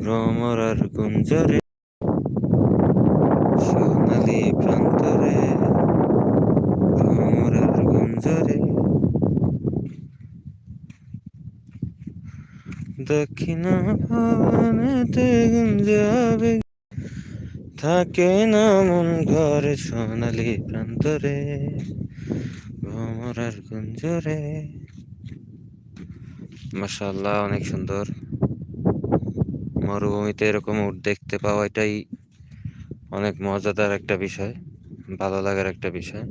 ভ্রমরার গুঞ্জরে, সোনালি প্রান্তরে, ভ্রমরার গুঞ্জরে। দক্ষিণ ভবনেতে গুঞ্জাবে, থাকে না মন ঘরে সোনালি প্রান্তরে, ভ্রমরার গুঞ্জরে। মাশাআল্লাহ, অনেক সুন্দর। মরুভূমিতে এরকম উট দেখতে পাওয়া এটাই অনেক মজাদার একটা বিষয়, ভালো লাগার একটা বিষয়।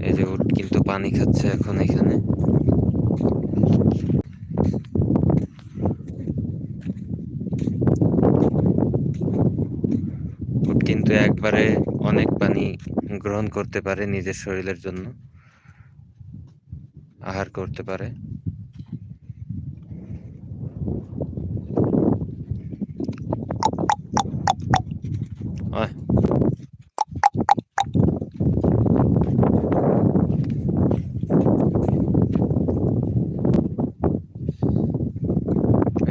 এই যে উট কিন্তু পানি খাচ্ছে এখন এখানে। উট কিন্তু একবারে অনেক পানি গ্রহণ করতে পারে নিজের শরীরের জন্য, আহার করতে পারে।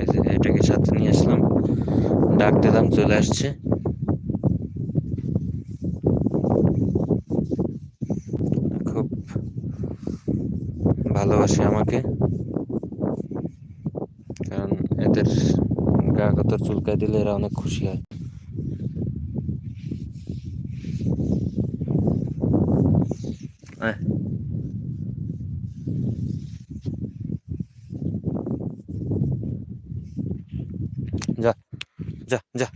এই এটাকে সাথে নিয়ে আসলাম। ডাক দিলাম, চলে আসছে। খুব ভালোবাসে আমাকে। কারণ এদের গা কতর চুলকায় দিলে এরা অনেক খুশি হয়। আয়। যা যা যা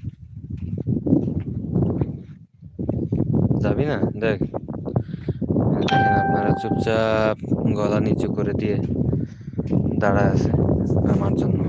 যাবি না? দেখ। দেখেন আপনারা চুপচাপ গলা নিচু করে দিয়ে দাঁড়ায় আছে আমার জন্য।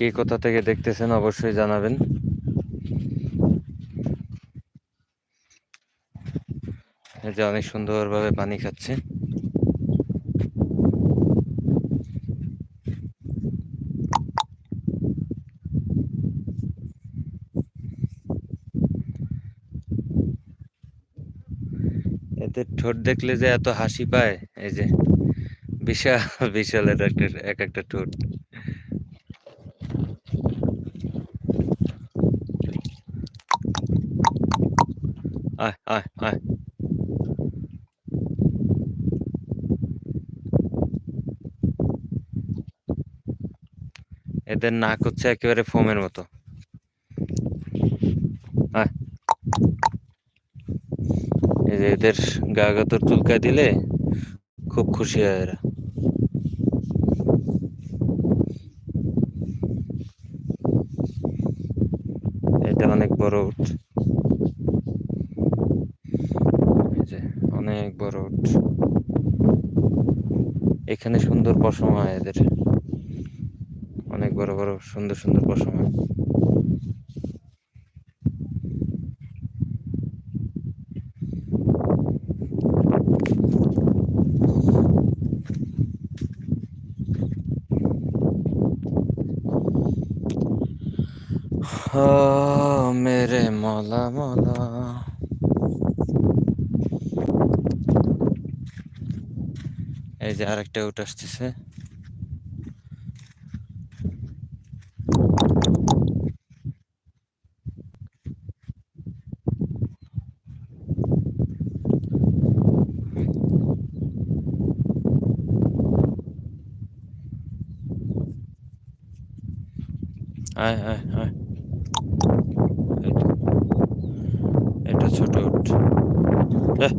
কে কোথা থেকে দেখতেছেন অবশ্যই জানাবেন। যে অনেক সুন্দরভাবে পানি খাচ্ছে। এদের ঠোঁট দেখলে যে এত হাসি পায়, এই যে বিশাল বিশাল এক একটা ঠোঁট। আয় আয় আয় এদের নাক হচ্ছে একেবারে ফোমের মতো। এদের গা গাতর চুলকায় দিলে খুব খুশি হয় এরা। এটা অনেক বড় উট এই যে অনেক বড় উট এখানে সুন্দর পশম হয় এদের। অনেক বড় বড় সুন্দর সুন্দর পশম হয়। মেরে মলা। এই যে আরেকটা উট আসতেছে। আয় আয় আয়। এটা ছোট এহ,